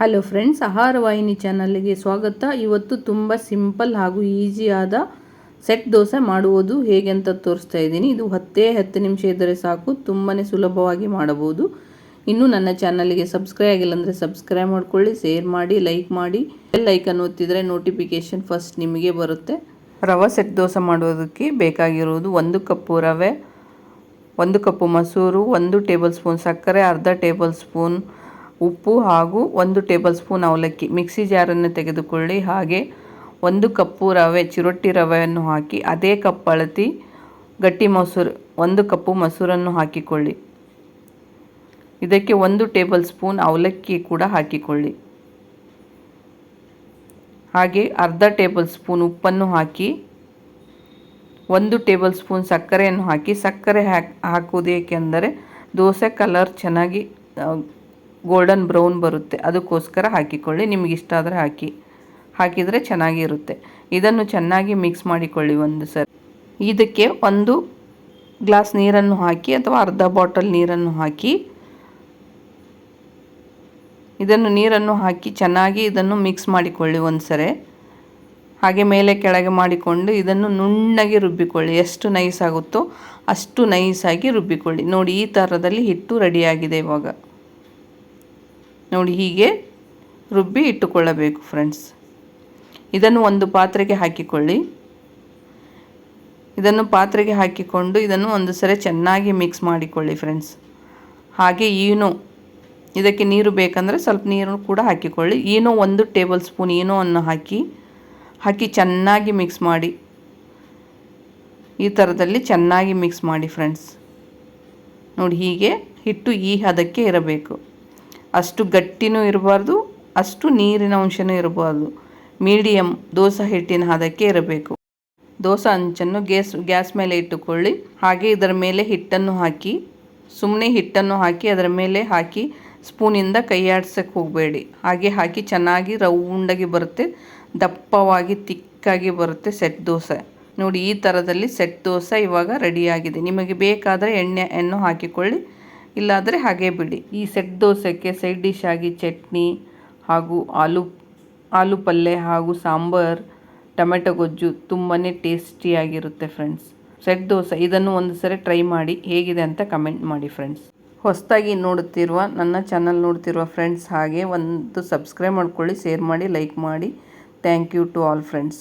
Hello friends, ಆಹಾರ ವಾಹಿನಿ ಚಾನಲ್ಗೆ ಸ್ವಾಗತ. ಇವತ್ತು ತುಂಬ ಸಿಂಪಲ್ ಹಾಗೂ ಈಸಿಯಾದ ಸೆಟ್ ದೋಸೆ ಮಾಡುವುದು ಹೇಗೆ ಅಂತ ತೋರಿಸ್ತಾ ಇದ್ದೀನಿ. ಇದು ಹತ್ತೇ ಹತ್ತು ನಿಮಿಷ ಇದ್ದರೆ ಸಾಕು ತುಂಬಾ ಸುಲಭವಾಗಿ ಮಾಡಬಹುದು. ಇನ್ನು ನನ್ನ ಚಾನಲ್ಗೆ ಸಬ್ಸ್ಕ್ರೈಬ್ ಆಗಿಲ್ಲ ಅಂದರೆ ಸಬ್ಸ್ಕ್ರೈಬ್ ಮಾಡಿಕೊಳ್ಳಿ, ಶೇರ್ ಮಾಡಿ, ಲೈಕ್ ಮಾಡಿ. ಬೆಲ್ ಅನ್ನು ಒತ್ತಿದರೆ ನೋಟಿಫಿಕೇಷನ್ ಫಸ್ಟ್ ನಿಮಗೆ ಬರುತ್ತೆ. ರವೆ ಸೆಟ್ ದೋಸೆ ಮಾಡೋದಕ್ಕೆ ಬೇಕಾಗಿರುವುದು ಒಂದು ಕಪ್ಪು ರವೆ, ಒಂದು ಕಪ್ಪು ಮಸೂರು, ಒಂದು ಟೇಬಲ್ ಸ್ಪೂನ್ ಸಕ್ಕರೆ, ಅರ್ಧ ಟೇಬಲ್ ಸ್ಪೂನ್ ಉಪ್ಪು ಹಾಗೂ ಒಂದು ಟೇಬಲ್ ಸ್ಪೂನ್ ಅವಲಕ್ಕಿ. ಮಿಕ್ಸಿ ಜಾರನ್ನು ತೆಗೆದುಕೊಳ್ಳಿ. ಹಾಗೆ ಒಂದು ಕಪ್ಪು ರವೆ, ಚಿರೊಟ್ಟಿ ರವೆಯನ್ನು ಹಾಕಿ, ಅದೇ ಕಪ್ ಅಳತಿ, ಗಟ್ಟಿ ಮೊಸರು, ಒಂದು ಕಪ್ಪು ಮೊಸರನ್ನು ಹಾಕಿಕೊಳ್ಳಿ. ಇದಕ್ಕೆ ಒಂದು ಟೇಬಲ್ ಸ್ಪೂನ್ ಅವಲಕ್ಕಿ ಕೂಡ ಹಾಕಿಕೊಳ್ಳಿ. ಹಾಗೆ ಅರ್ಧ ಟೇಬಲ್ ಸ್ಪೂನ್ ಉಪ್ಪನ್ನು ಹಾಕಿ, ಒಂದು ಟೇಬಲ್ ಸ್ಪೂನ್ ಸಕ್ಕರೆಯನ್ನು ಹಾಕಿ. ಸಕ್ಕರೆ ಹಾಕಿ, ಹಾಕುವುದು ದೋಸೆ ಕಲರ್ ಚೆನ್ನಾಗಿ ಗೋಲ್ಡನ್ ಬ್ರೌನ್ ಬರುತ್ತೆ. ಅದಕ್ಕೋಸ್ಕರ ಹಾಕಿಕೊಳ್ಳಿ. ನಿಮಗೆ ಇಷ್ಟ ಆದರೆ ಹಾಕಿ. ಹಾಕಿದರೆ ಚೆನ್ನಾಗಿರುತ್ತೆ. ಇದನ್ನು ಚೆನ್ನಾಗಿ ಮಿಕ್ಸ್ ಮಾಡಿಕೊಳ್ಳಿ ಒಂದು ಸರಿ. ಇದಕ್ಕೆ ಒಂದು ಗ್ಲಾಸ್ ನೀರನ್ನು ಹಾಕಿ ಅಥವಾ ಅರ್ಧ ಬಾಟಲ್ ನೀರನ್ನು ಹಾಕಿ. ಇದನ್ನು ನೀರನ್ನು ಹಾಕಿ ಚೆನ್ನಾಗಿ ಇದನ್ನು ಮಿಕ್ಸ್ ಮಾಡಿಕೊಳ್ಳಿ ಒಂದು ಸರಿ. ಹಾಗೆ ಮೇಲೆ ಕೆಳಗೆ ಮಾಡಿಕೊಂಡು ಇದನ್ನು ನುಣ್ಣಗೆ ರುಬ್ಬಿಕೊಳ್ಳಿ. ಎಷ್ಟು ನೈಸ್ ಆಗುತ್ತೋ ಅಷ್ಟು ನೈಸಾಗಿ ರುಬ್ಬಿಕೊಳ್ಳಿ. ನೋಡಿ ಈ ಥರದಲ್ಲಿ ಹಿಟ್ಟು ರೆಡಿಯಾಗಿದೆ ಇವಾಗ. ನೋಡಿ ಹೀಗೆ ರುಬ್ಬಿ ಇಟ್ಟುಕೊಳ್ಳಬೇಕು ಫ್ರೆಂಡ್ಸ್ ಇದನ್ನು ಒಂದು ಪಾತ್ರೆಗೆ ಹಾಕಿಕೊಳ್ಳಿ. ಇದನ್ನು ಪಾತ್ರೆಗೆ ಹಾಕಿಕೊಂಡು ಇದನ್ನು ಒಂದು ಸರಿ ಚೆನ್ನಾಗಿ ಮಿಕ್ಸ್ ಮಾಡಿಕೊಳ್ಳಿ ಫ್ರೆಂಡ್ಸ್ ಹಾಗೆ ಈನೋ, ಇದಕ್ಕೆ ನೀರು ಬೇಕಂದರೆ ಸ್ವಲ್ಪ ನೀರು ಕೂಡ ಹಾಕಿಕೊಳ್ಳಿ. ಏನೋ ಒಂದು ಟೇಬಲ್ ಸ್ಪೂನ್ ಏನೋ ಅನ್ನು ಹಾಕಿ ಹಾಕಿ ಚೆನ್ನಾಗಿ ಮಿಕ್ಸ್ ಮಾಡಿ. ಈ ಥರದಲ್ಲಿ ಚೆನ್ನಾಗಿ ಮಿಕ್ಸ್ ಮಾಡಿ ಫ್ರೆಂಡ್ಸ್ ನೋಡಿ ಹೀಗೆ ಹಿಟ್ಟು ಈ ಹದಕ್ಕೆ ಇರಬೇಕು. ಅಷ್ಟು ಗಟ್ಟಿನೂ ಇರಬಾರ್ದು, ಅಷ್ಟು ನೀರಿನ ಅಂಶನೂ ಇರಬಾರ್ದು. ಮೀಡಿಯಮ್ ದೋಸೆ ಹಿಟ್ಟಿನ ಹದಕ್ಕೆ ಇರಬೇಕು. ದೋಸೆ ಅಂಚನ್ನು ಗ್ಯಾಸ್ ಗ್ಯಾಸ್ ಮೇಲೆ ಇಟ್ಟುಕೊಳ್ಳಿ. ಹಾಗೆ ಇದರ ಮೇಲೆ ಹಿಟ್ಟನ್ನು ಹಾಕಿ ಸುಮ್ಮನೆ ಹಿಟ್ಟನ್ನು ಹಾಕಿ, ಅದರ ಮೇಲೆ ಹಾಕಿ ಸ್ಪೂನಿಂದ ಕೈಯಾಡ್ಸಕ್ಕೆ ಹೋಗಬೇಡಿ. ಹಾಗೆ ಹಾಕಿ ಚೆನ್ನಾಗಿ ರೌಂಡಾಗಿ ಬರುತ್ತೆ, ದಪ್ಪವಾಗಿ ತಿಕ್ಕಾಗಿ ಬರುತ್ತೆ ಸೆಟ್ ದೋಸೆ. ನೋಡಿ, ಈ ಥರದಲ್ಲಿ ಸೆಟ್ ದೋಸೆ ಇವಾಗ ರೆಡಿಯಾಗಿದೆ ನಿಮಗೆ ಬೇಕಾದರೆ ಎಣ್ಣೆಯನ್ನು ಹಾಕಿಕೊಳ್ಳಿ. ಇಲ್ಲಾದರೆ ಹಾಗೆ ಬಿಡಿ. ಈ ಸೆಟ್ ದೋಸೆಗೆ ಸೈಡ್ ಡಿಶ್ ಆಗಿ ಚಟ್ನಿ ಹಾಗೂ ಆಲೂ ಆಲೂ ಪಲ್ಯ ಹಾಗೂ ಸಾಂಬಾರ್, ಟೊಮೆಟೊ ಗೊಜ್ಜು ತುಂಬಾ ಟೇಸ್ಟಿಯಾಗಿರುತ್ತೆ ಫ್ರೆಂಡ್ಸ್. ಸೆಟ್ ದೋಸೆ, ಇದನ್ನು ಒಂದು ಸರಿ ಟ್ರೈ ಮಾಡಿ ಹೇಗಿದೆ ಅಂತ ಕಮೆಂಟ್ ಮಾಡಿ ಫ್ರೆಂಡ್ಸ್. ಹೊಸದಾಗಿ ನೋಡುತ್ತಿರುವ, ನನ್ನ ಚಾನಲ್ ನೋಡ್ತಿರುವ ಫ್ರೆಂಡ್ಸ್ ಹಾಗೆ ಒಂದು ಸಬ್ಸ್ಕ್ರೈಬ್ ಮಾಡ್ಕೊಳ್ಳಿ, ಶೇರ್ ಮಾಡಿ, ಲೈಕ್ ಮಾಡಿ. Thank you to all friends.